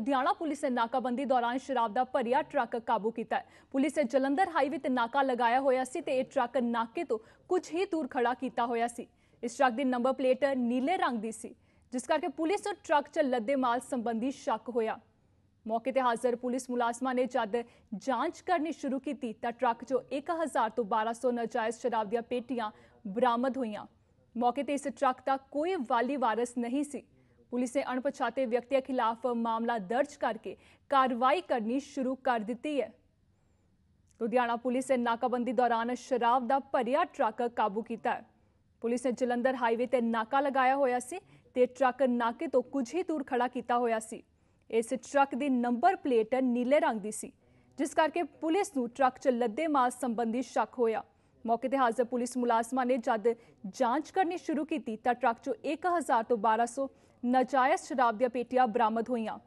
Ludhiana police ਨੇ ਨਾਕਾਬੰਦੀ ਦੌਰਾਨ ਸ਼ਰਾਬ ਦਾ ਭਰਿਆ ਟਰੱਕ ਕਾਬੂ ਕੀਤਾ ਪੁਲਿਸ ਨੇ ਜਲੰਧਰ ਹਾਈਵੇ ਤੇ ਨਾਕਾ ਲਗਾਇਆ ਹੋਇਆ ਸੀ ਤੇ ਇਹ ਟਰੱਕ ਨਾਕੇ ਤੋਂ ਕੁਝ ਹੀ ਦੂਰ ਖੜਾ ਕੀਤਾ ਹੋਇਆ ਸੀ। ਇਸ ਟਰੱਕ ਦੀ ਨੰਬਰ ਪਲੇਟ ਨੀਲੇ ਰੰਗ ਦੀ ਸੀ, ਜਿਸ ਕਰਕੇ ਪੁਲਿਸ ਨੂੰ ਟਰੱਕ 'ਚ ਲੱਦੇ ਮਾਲ ਸੰਬੰਧੀ ਸ਼ੱਕ ਹੋਇਆ। ਮੌਕੇ ਤੇ ਹਾਜ਼ਰ ਪੁਲਿਸ ਮੁਲਾਜ਼ਮਾਂ ਨੇ ਜਦ ਜਾਂਚ ਕਰਨੀ ਸ਼ੁਰੂ ਕੀਤੀ ਤਾਂ ਟਰੱਕ 'ਚੋਂ 1000 ਤੋਂ 1200 ਨਾਜਾਇਜ਼ ਸ਼ਰਾਬ ਦੀਆਂ ਪੇਟੀਆਂ ਬਰਾਮਦ ਹੋਈਆਂ। ਮੌਕੇ ਤੇ ਇਸ ਟਰੱਕ ਦਾ ਕੋਈ ਵਾਲੀ ਵਾਰਸ ਨਹੀਂ ਸੀ। ਪੁਲਿਸ ਨੇ ਅਣਪਛਾਤੇ ਵਿਅਕਤੀਆਂ ਖਿਲਾਫ ਮਾਮਲਾ ਦਰਜ ਕਰਕੇ ਕਾਰਵਾਈ ਕਰਨੀ ਸ਼ੁਰੂ ਕਰ ਦਿੱਤੀ ਹੈ। ਲੁਧਿਆਣਾ ਪੁਲਿਸ ਨੇ ਨਾਕਾਬੰਦੀ ਦੌਰਾਨ ਸ਼ਰਾਬ ਦਾ ਭਰਿਆ ਟਰੱਕ ਕਾਬੂ ਕੀਤਾ ਹੈ। ਪੁਲਿਸ ਨੇ ਜਲੰਧਰ ਹਾਈਵੇ ਤੇ ਨਾਕਾ ਲਗਾਇਆ ਹੋਇਆ ਸੀ ਤੇ ਟਰੱਕ ਨਾਕੇ ਤੋਂ ਕੁਝ ਹੀ ਦੂਰ ਖੜਾ ਕੀਤਾ ਹੋਇਆ ਸੀ। ਇਸ ਟਰੱਕ ਦੀ ਨੰਬਰ ਪਲੇਟ ਨੀਲੇ ਰੰਗ ਦੀ ਸੀ, ਜਿਸ ਕਰਕੇ ਪੁਲਿਸ ਨੂੰ ਟਰੱਕ 'ਚ ਲੱਦੇ ਮਾਲ ਸੰਬੰਧੀ ਸ਼ੱਕ ਹੋਇਆ। ਮੌਕੇ ਤੇ ਹਾਜ਼ਰ ਪੁਲਿਸ ਮੁਲਾਜ਼ਮਾਂ ਨੇ ਜਦ ਜਾਂਚ ਕਰਨੀ ਸ਼ੁਰੂ ਕੀਤੀ ਤਾਂ ਟਰੱਕ 'ਚੋਂ 1000 ਤੋਂ 1200 ਨਾਜਾਇਜ਼ ਸ਼ਰਾਬ ਦੀਆਂ ਪੇਟੀਆਂ ਬਰਾਮਦ ਹੋਈਆਂ।